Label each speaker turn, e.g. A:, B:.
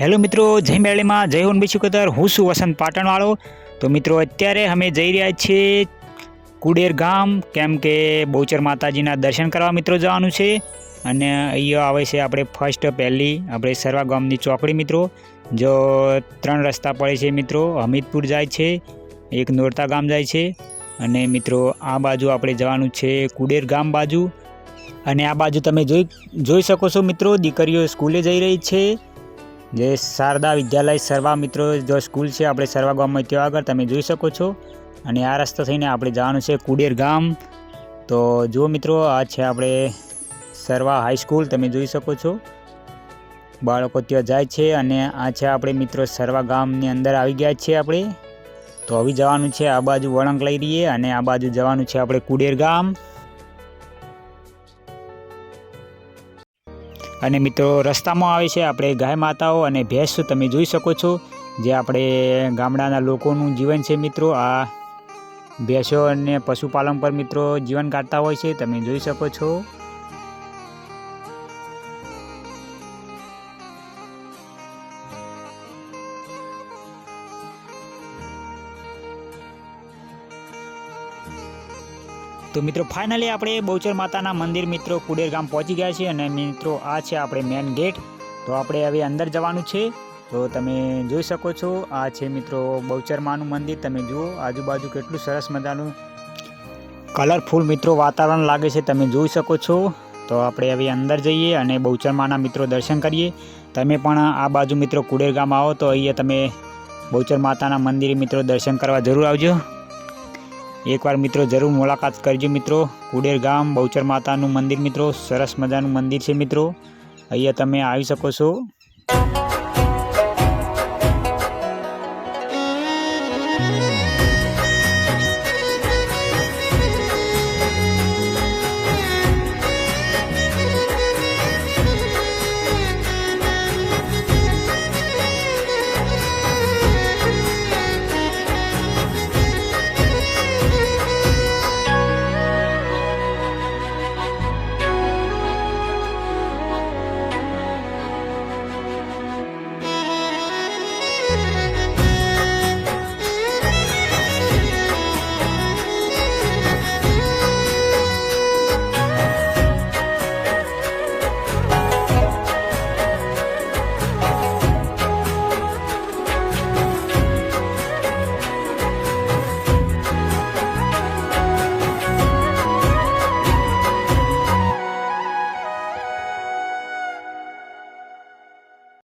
A: Hello મિત્રો, જય મેળીમાં જય હોન બિશુકતર હું છું વસંત પાટણવાળો. તો મિત્રો, અત્યારે અમે જઈ રહ્યા છીએ કુડેર ગામ, કેમ કે બહુચર માતાજીના દર્શન કરવા મિત્રો જવાનું છે. અને અહીંયા આવે છે આપણે ફર્સ્ટ પહેલી, આપણે સરવા ગામની ચોકડી મિત્રો, જો ત્રણ રસ્તા પડે છે મિત્રો, હમીદપુર જાય છે, એક નોરતા ગામ જાય છે. અને મિત્રો, આ બાજુ આપણે જવાનું છે કુડેર ગામ બાજુ. અને આ બાજુ તમે જોઈ જોઈ શકો છો મિત્રો, દીકરીઓ સ્કૂલે જઈ રહી છે. જે શારદા વિદ્યાલય સર્વા મિત્રો, જો સ્કૂલ છે, આપણે સરવા ગામમાં ત્યાં આગળ તમે જોઈ શકો છો. અને આ રસ્તો થઈને આપણે જવાનું છે કુડેર ગામ. તો જુઓ મિત્રો, આ છે આપણે સરવા હાઈસ્કૂલ તમે જોઈ શકો છો. બાળકો ત્યાં જાય છે અને આ છે આપણે મિત્રો સર્વા ગામની અંદર આવી ગયા છીએ આપણે. તો હવે જવાનું છે આ બાજુ વળંક લઈ રહીએ અને આ બાજુ જવાનું છે આપણે કુડેર ગામ. અને મિત્રો, રસ્તામાં આવે છે આપણે ગાય માતાઓ અને ભેંસ તમે જોઈ શકો છો. જે આપણે ગામડાના લોકોનું જીવન છે મિત્રો, આ ભેંસો અને પશુપાલન પર મિત્રો જીવન કાઢતા હોય છે, તમે જોઈ શકો છો. તો મિત્રો ફાઇનલી આપણે બહુચર માતાના મંદિર મિત્રો કુડેર ગામ પહોંચી ગયા છીએ અને મિત્રો, આ છે આપણે મેન ગેટ તો આપણે હવે અંદર જવાનું છે. તો તમે જોઈ શકો છો, આ છે મિત્રો બહુચર માનું મંદિર. તમે જુઓ, આજુબાજુ કેટલું સરસ મજાનું કલરફુલ મિત્રો વાતાવરણ લાગે છે. તમે જોઈ શકો છો. તો આપણે હવે અંદર જઈએ અને બહુચર માના મિત્રો દર્શન કરીએ. તમે પણ આ બાજુ મિત્રો કુડેર ગામ આવો તો અહીંયા તમે બહુચર માતાના મંદિરે મિત્રો દર્શન કરવા જરૂર આવજો. એકવાર મિત્રો જરૂર મુલાકાત કરજો મિત્રો. કુડેર ગામ, બહુચર માતાનું મંદિર મિત્રો, સરસ મજાનું મંદિર છે મિત્રો. અહીંયા તમે આવી શકો છો.